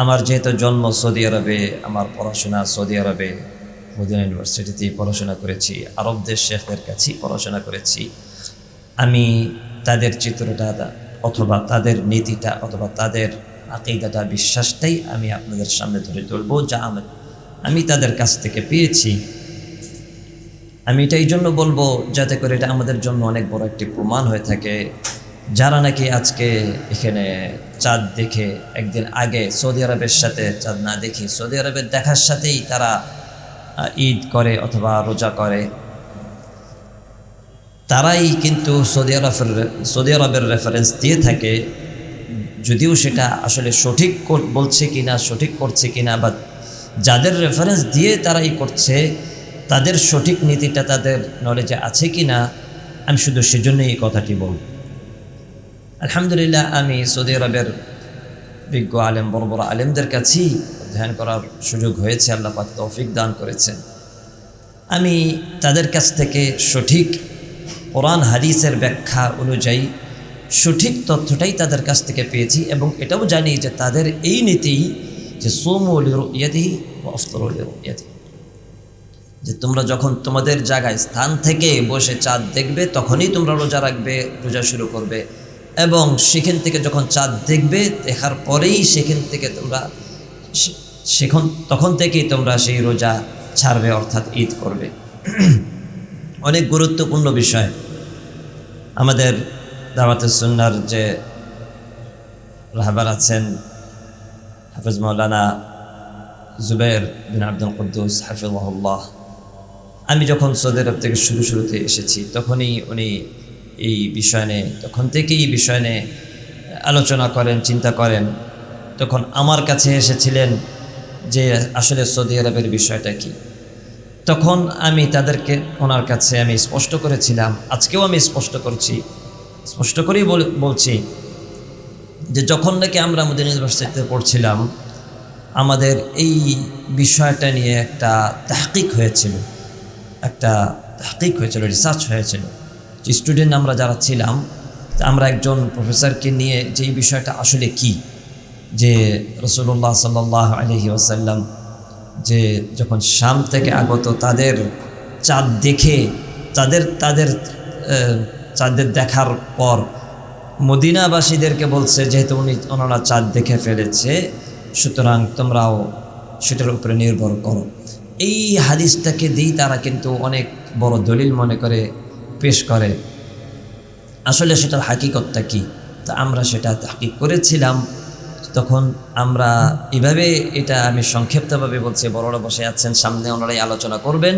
আমার যেহেতু জন্ম সৌদি আরবে, আমার পড়াশোনা সৌদি আরবে, মদিনা ইউনিভার্সিটিতে পড়াশোনা করেছি, আরব দেশ শেখদের কাছেই পড়াশোনা করেছি। আমি তাদের চিত্রটা অথবা তাদের নীতিটা, অথবা তাদের আকিদাটা, বিশ্বাসটাই আমি আপনাদের সামনে ধরে তুলবো, যা আমি আমি তাদের কাছ থেকে পেয়েছি। আমি এটা এই জন্য বলব, যাতে করে এটা আমাদের জন্য অনেক বড় একটি প্রমাণ হয়ে থাকে। যারা নাকি আজকে এখানে চাঁদ দেখে একদিন আগে সৌদি আরবের সাথে, চাঁদ না দেখে সৌদি আরবের দেখার সাথেই তারা ঈদ করে অথবা রোজা করে। তারাই কিন্তু সৌদি আরবের সৌদি আরবের রেফারেন্স দিয়ে থাকে। যদিও সেটা আসলে সঠিক বলছে কিনা, সঠিক করছে কিনা বা যাদের রেফারেন্স দিয়ে তারাই করছে, তাদের সঠিক নীতিটা, তাদের নলেজে আছে কিনা, আমি শুধু সেজন্যই এই কথাটি বলব। আলহামদুলিল্লাহ, আমি সৌদি আরবের বিজ্ঞ আলেম, বড় বড় আলেমদের কাছেই অধ্যয়ন করার সুযোগ হয়েছে, আল্লাহ পাক তৌফিক দান করেছেন। আমি তাদের কাছ থেকে সঠিক কোরআন, হাদিসের ব্যাখ্যা অনুযায়ী সঠিক তথ্যটাই তাদের কাছ থেকে পেয়েছি এবং এটাও জানি যে তাদের এই নীতি যে সোমল ইয়াদি ও অফতরল ইয়াদি যে তোমরা যখন তোমাদের জায়গায় স্থান থেকে বসে চাঁদ দেখবে, তখনই তোমরা রোজা রাখবে, রোজা শুরু করবে। এবং সেখান থেকে যখন চাঁদ দেখবে, দেখার পরেই সেখান থেকে তোমরা সেখান, তখন থেকেই তোমরা সেই রোজা ছাড়বে, অর্থাৎ ঈদ করবে। অনেক গুরুত্বপূর্ণ বিষয়। আমাদের দাওয়াতে সুন্নার যে রাহবার আছেন হাফিজ মৌলানা জুবের বিন আব্দুল কুদ্দুস হাফিজাহুল্লাহ। আমি যখন সৌদি আরব থেকে শুরু, শুরুতে এসেছি, তখনই উনি এই বিষয় নিয়ে, তখন থেকেই এই বিষয় নিয়ে আলোচনা করেন, চিন্তা করেন। তখন আমার কাছে এসেছিলেন যে আসলে সৌদি আরবের বিষয়টা কি। তখন আমি তাদেরকে, ওনার কাছে আমি স্পষ্ট করেছিলাম, আজকেও আমি স্পষ্ট করছি, স্পষ্ট করেই বল- বলছি যে যখন নাকি আমরা মদিনা ইউনিভার্সিটিতে পড়ছিলাম, আমাদের এই বিষয়টা নিয়ে একটা তাহকিক হয়েছিল, একটা তাহকিক হয়েছিল, রিসার্চ হয়েছিল। স্টুডেন্ট আমরা যারা ছিলাম, আমরা একজন প্রফেসরকে নিয়ে যে বিষয়টা আসলে কি? যে রসুল্লাহ সাল্লাহ আলহি ওসাল্লাম যে যখন শাম থেকে আগত তাদের চাঁদ দেখে, তাদের তাদের চাঁদের দেখার পর মদিনাবাসীদেরকে বলছে, যেহেতু উনি, ওনারা চাঁদ দেখে ফেলেছে, সুতরাং তোমরাও সেটার উপরে নির্ভর করো। এই হাদিসটাকে দিয়েই তারা কিন্তু অনেক বড় দলিল মনে করে পেশ করে। আসলে সেটার হাকিকতটা কি? তা আমরা সেটা হাকিক করেছিলাম। তখন আমরা এভাবে এটা আমি সংক্ষিপ্তভাবে বলছি, বড়রা বসে আছেন, সামনে ওনারাই আলোচনা করবেন।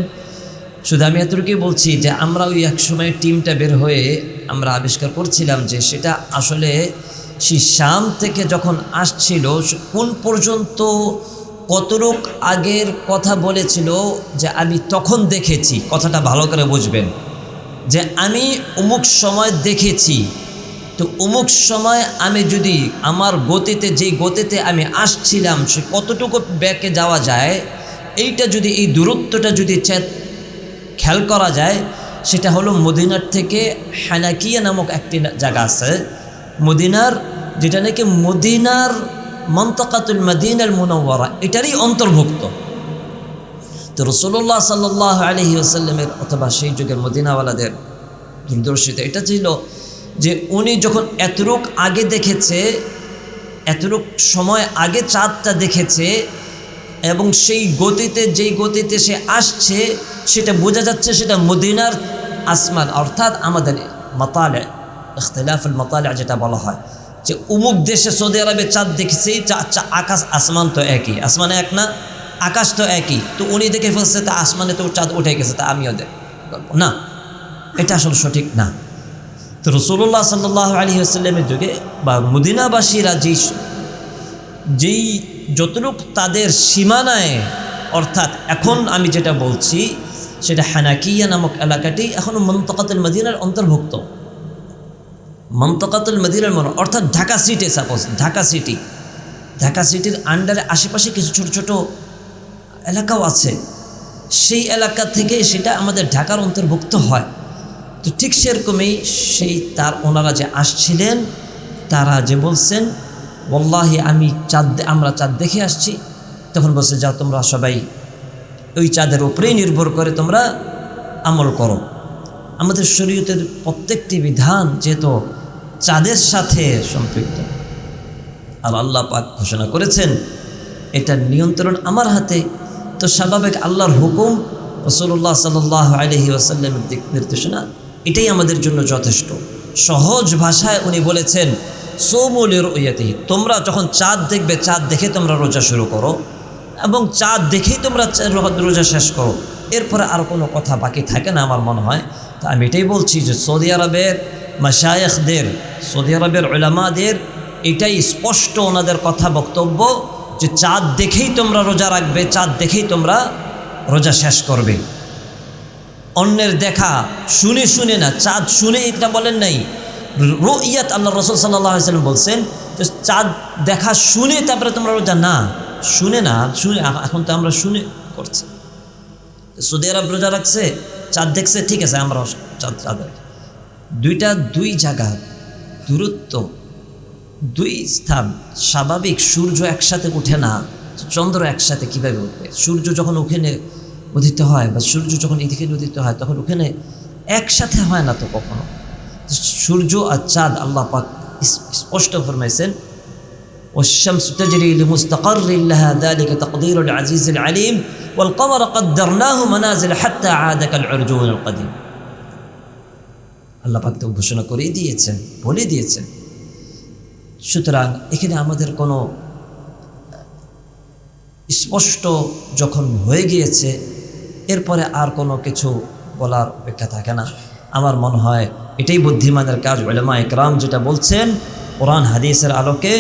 শুধু আমি এতটুকুই বলছি যে আমরা ওই এক সময় টিমটা বের হয়ে আমরা আবিষ্কার করছিলাম যে সেটা আসলে সেই শাম থেকে যখন আসছিল কোন পর্যন্ত কতটুক আগের কথা বলেছিল যে আমি তখন দেখেছি, কথাটা ভালো করে বুঝবেন। যে আমি অমুক সময় দেখেছি, তো অমুক সময় আমি যদি আমার গতিতে, যেই গতিতে আমি আসছিলাম, সে কতটুকু ব্যাকে যাওয়া যায়, এইটা যদি, এই দূরত্বটা যদি খেয়াল করা যায়, সেটা হলো মদিনার থেকে হ্যানাকিয়া নামক একটি জায়গা আছে। মদিনার, যেটা নাকি মদিনার মন্তকাতুল মদিনার মুনওয়ারা, এটারই অন্তর্ভুক্ত। তো রসুল্লাহ সাল্লাহ আলহি আসাল্লামের অথবা সেই যুগের মদিনাওয়ালাদের দূরদর্শিতা এটা ছিল যে উনি যখন এতটুক আগে দেখেছে এতটুক সময় আগে চাঁদটা দেখেছে এবং সেই গতিতে যেই গতিতে সে আসছে, সেটা বোঝা যাচ্ছে সেটা মদিনার আসমান, অর্থাৎ আমাদের মাতালে, ইখতলাফুল মাতালে যেটা বলা হয়, যে উমুক দেশে সৌদি আরবে চাঁদ দেখেছি আকাশ, আসমান তো একই। আসমান এক না? আকাশ তো একই। তো উনি দেখে ফেলছে, তা আসমানে তো চাঁদ উঠে গেছে, তা আমিও দেখ না, এটা আসলে সঠিক না। তো রসুল্লাহ সাল্লাহ আলী আসাল্লামের যুগে বা মদিনাবাসীরা যেই যেই যতটুক তাদের সীমানায়, অর্থাৎ এখন আমি যেটা বলছি, সেটা হানাকিয়া নামক এলাকাটি এখনও মন্তকাতুল মদিনার অন্তর্ভুক্ত। মন্তকাতুল মদিনার মন অর্থাৎ Dhaka city suppose Dhaka city. Dhaka সিটির আন্ডারে আশেপাশে কিছু ছোট ছোট এলাকাও আছে। সেই এলাকা থেকে সেটা আমাদের ঢাকার অন্তর্ভুক্ত হয়। তো ঠিক সেরকমই সেই তার ওনারা যে আসছিলেন, তারা যে বলছেন বল্লাহি আমি চাঁদ আমরা চাঁদ দেখে আসছি। তখন বলছে, যাও তোমরা সবাই ওই চাঁদের উপরেই নির্ভর করে তোমরা আমল করো। আমাদের শরীয়তের প্রত্যেকটি বিধান যেহেতু চাঁদের সাথে সম্পৃক্ত। আর আল্লাহ পাক ঘোষণা করেছেন এটার নিয়ন্ত্রণ আমার হাতে তো স্বাভাবিক আল্লাহর হুকুম রসুল্লাহ সাল্লাহ আলহি আসাল্লামের দিক নির্দেশনা, এটাই আমাদের জন্য যথেষ্ট। সহজ ভাষায় উনি বলেছেন সৌমলের ওয়াতি তোমরা যখন চাঁদ দেখবে, চাঁদ দেখে তোমরা রোজা শুরু করো এবং চাঁদ দেখেই তোমরা রোজা শেষ করো। এরপরে আর কোনো কথা বাকি থাকে না আমার মনে হয়। তা আমি এটাই বলছি যে সৌদি আরবের মাসায়েখদের সৌদি আরবের ওলামাদের এটাই স্পষ্ট ওনাদের কথা বক্তব্য। যে চাঁদ দেখেই তোমরা রোজা রাখবে, চাঁদ দেখেই তোমরা রোজা শেষ করবে। অন্যের দেখা শুনে শুনে না, চাঁদ শুনে এটা বলেন নাই। রুইয়াত আল্লাহ রসুল সাল্লাহ সাল্লাম বলছেন যে চাঁদ দেখা শুনে তারপরে তোমরা রোজা, না, শুনে না, শুনে এখন তো আমরা শুনে করছি। সৌদি আরব রোজা রাখছে, চাঁদ দেখছে, ঠিক আছে আমরা চাঁদ চাঁদ। দুইটা দুই জায়গা দূরত্ব দুই স্থান স্বাভাবিক সূর্য একসাথে ওঠে না চন্দ্র একসাথে কীভাবে উঠবে সূর্য যখন ওখানে উদিত হয় বা সূর্য যখন এদিকে উদিত হয় তখন ওখানে একসাথে হয় না তো কখনো সূর্য আর চাঁদ আল্লাহ পাক ইস- স্পষ্ট ফরমাইছেন والشمس تجري لمستقر لها ذلك تقدير العزيز العليم والقمر قدرناه منازل حتى عاد كالعرجون القديم আল্লাহ পাক তো ঘোষণা করেই দিয়েছেন বলে দিয়েছেন সুতরাং এখানে আমাদের কোনো স্পষ্ট যখন হয়ে গিয়েছে, এরপরে আর কোনো কিছু বলার অপেক্ষা থাকে না। আমার মনে হয় এটাই বুদ্ধিমানের কাজ। ওলামা একরাম যেটা বলছেন, কোরআন হাদিসের আলোকে,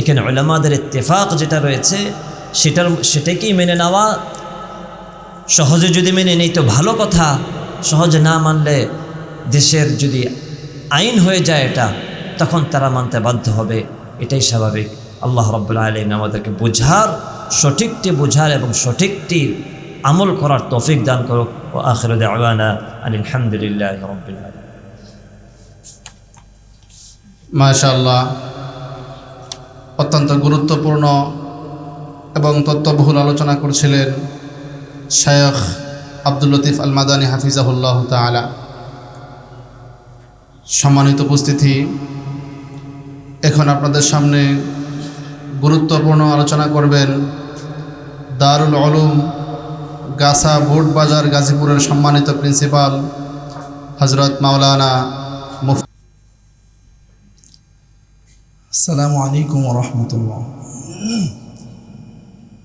এখানে ওলামাদের ইত্তেফাক যেটা রয়েছে, সেটার, সেটাকেই মেনে নেওয়া সহজে যদি মেনে নেই তো ভালো কথা। সহজে না মানলে দেশের যদি আইন হয়ে যায় এটা তখন তারা মানতে বাধ্য হবে। এটাই স্বাভাবিক। আল্লাহ রব্বুল্লা আলম আমাদেরকে বোঝার, সঠিকটি বোঝার এবং সঠিকটি আমল করার তৌফিক দান করুক। ও আখর আলহামদুলিল্লাহ রব্বুল আলম মাশাআল্লাহ। অত্যন্ত গুরুত্বপূর্ণ এবং তত্ত্ববহুল আলোচনা করছিলেন শায়খ আব্দুল লতিফ আল মাদানী হাফিজাহুল্লাহ তালা সম্মানিত উপস্থিতি এখন আপনাদের সামনে গুরুত্বপূর্ণ আলোচনা করবেন দারুল আলুম গাছা বোর্ড বাজার গাজীপুরের সম্মানিত প্রিন্সিপাল হজরত মাওলানা মুফতি। আসসালামু আলাইকুম রহমতুল্লাহ।